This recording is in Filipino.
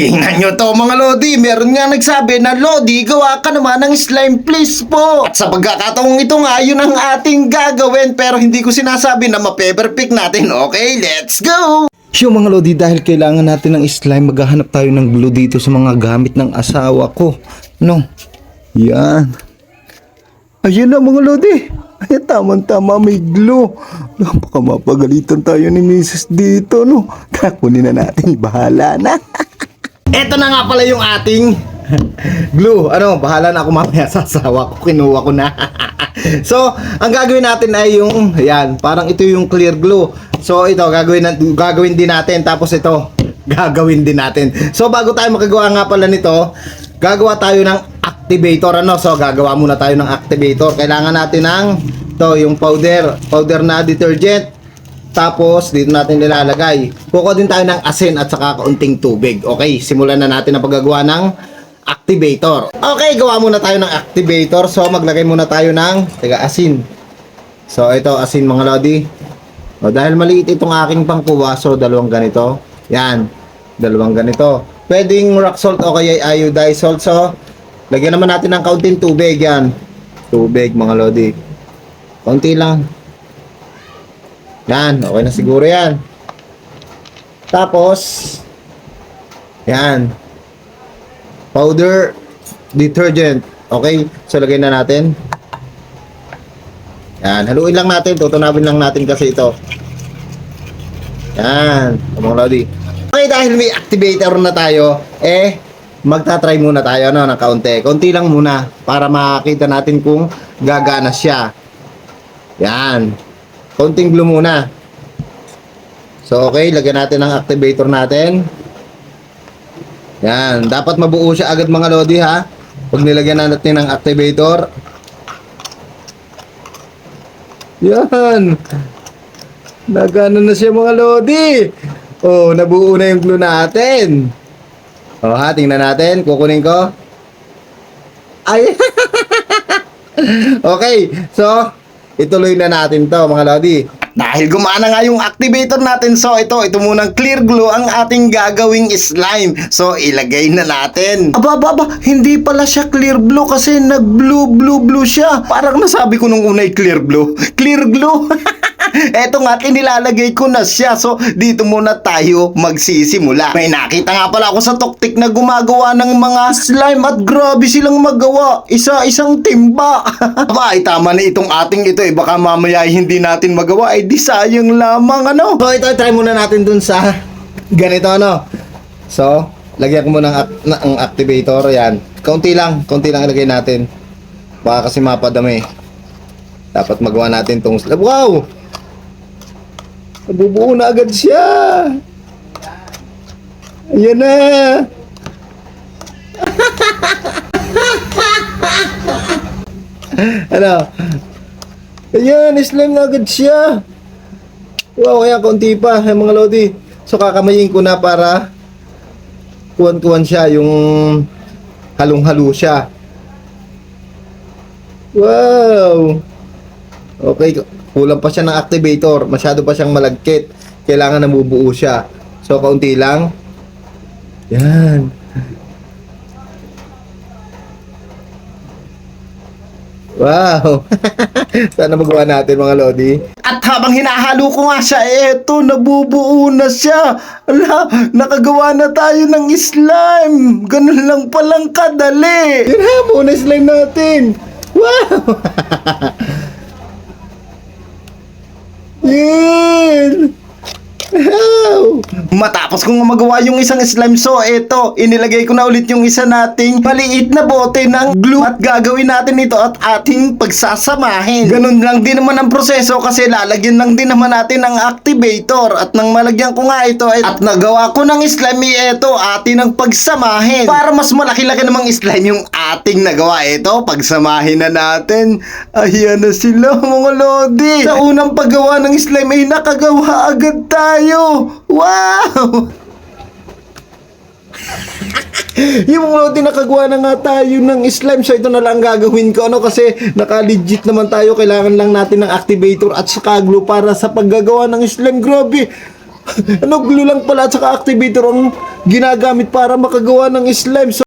Tingnan nyo to mga Lodi, meron nga nagsabi na Lodi, gawa ka naman ng slime please po. At sa pagkakataong ito nga, yun ang ating gagawin pero hindi ko sinasabi na ma-paperpick natin. Okay, let's go! Yo mga Lodi, dahil kailangan natin ng slime, maghahanap tayo ng glue dito sa mga gamit ng asawa ko. No? Yan. Ayun na mga Lodi. Ay, tama-tama may glue. Baka mapagalitan tayo ni Mrs. dito, no? Kakunin na natin, bahala na. Ito na nga pala yung ating glue, ano, bahala na ako mamaya sa asawa ko, kinuha ko na. so, ang gagawin natin ay yung, yan, parang ito yung clear glue. So, ito, gagawin, gagawin din natin, tapos ito, gagawin din natin. So, bago tayo makagawa nga pala nito, gagawa tayo ng activator, ano, so, gagawa muna tayo ng activator. Kailangan natin ng, to, yung powder, powder na detergent, tapos, dito natin nilalagay. Kuko din tayo ng asin at saka kaunting tubig. Okay, simulan na natin ang paggagawa ng activator. Okay, gawa muna tayo ng activator. So, maglagay muna tayo ng, teka, asin. So, ito, asin mga lodi. O, dahil maliit itong aking pangkuha, so, dalawang ganito. Yan, dalawang ganito. Pwedeng rock salt o kaya iodized salt. So, lagyan naman natin ng kaunting tubig. Yan, tubig mga lodi. Kaunti lang. Yan, okay na siguro yan. Tapos, yan. Powder detergent. Okay, so lagay na natin. Yan, haluin lang natin. Tutunawin lang natin kasi ito. Yan, mga lodi. Okay, dahil may activator na tayo, eh, magta-try muna tayo no, ng kaunti. Kaunti lang muna para makita natin kung gagana siya. Yan. Konting glue muna. So, okay, lagyan natin ang activator natin. Yan, dapat mabuo siya agad mga lodi ha. Pag nilagyan natin ng activator. Yan. Nagano na siya mga lodi. Oh, nabuo na yung glue natin. Oh, ha, tingnan natin. Kukunin ko. Ay. okay, so, ituloy na natin to mga lodi. Dahil gumana nga yung activator natin, so ito, ito munang clear glue ang ating gagawing slime. So, ilagay na natin. Aba, aba, aba, hindi pala siya clear blue kasi nag-blue, blue, blue siya. Parang nasabi ko nung unay clear blue. Clear glue. Eto nga, inilalagay ko na siya. So, dito muna tayo magsisimula. May nakita nga pala ako sa tuktik na gumagawa ng mga slime at grabe silang magawa. Isa-isang timba. Aba, ay tama na itong ating ito eh. Baka mamaya ay hindi natin magawa. Ay di sayang lamang ano. So, ito, try muna natin dun sa ganito, ano. So, lagyan ko muna ng, ac- na- ang activator, yan. Kaunti lang, kaunti lang ilagay natin. Baka kasi mapadami. Dapat magawa natin tong. Wow! Nabubuo na agad siya! Ayan na! ano? Ayan, slime na agad siya! Wow, kaya konti pa, eh, mga lodi. So, kakamayin ko na para kuwan-kuwan siya, yung halong-halo siya. Wow! Okay, kulang pa siya ng activator. Masyado pa siyang malagkit. Kailangan nabubuo siya. So, kaunti lang. Yan. Wow! Sana magawa natin mga lodi. At habang hinahalo ko nga siya, eto, nabubuo na siya. Ala, nakagawa na tayo ng slime. Ganun lang palang kadali. Yun ha, muna slime natin. Wow! Yan! Wow! Matapos kong magawa yung isang slime, so eto, inilagay ko na ulit yung isa nating maliit na bote ng glue. At gagawin natin ito at ating pagsasamahin. Ganun lang din naman ang proseso kasi lalagyan lang din naman natin ng activator. At nang malagyan ko nga ito eh, at nagawa ko ng slime eto atin ang pagsamahin. Para mas malaki-laki namang slime yung ating nagawa. Ito pagsamahin na natin. Ayan na sila mga lodi. Sa unang paggawa ng slime ay nakagawa agad tayo. Wow Yung mga lodi nakagawa na nga tayo ng slime so ito na lang gagawin ko ano? Kasi naka-legit naman tayo kailangan lang natin ng activator at saka glue para sa paggagawa ng slime. Grabe! Ano, glue lang pala at saka activator ang ginagamit para makagawa ng slime. So,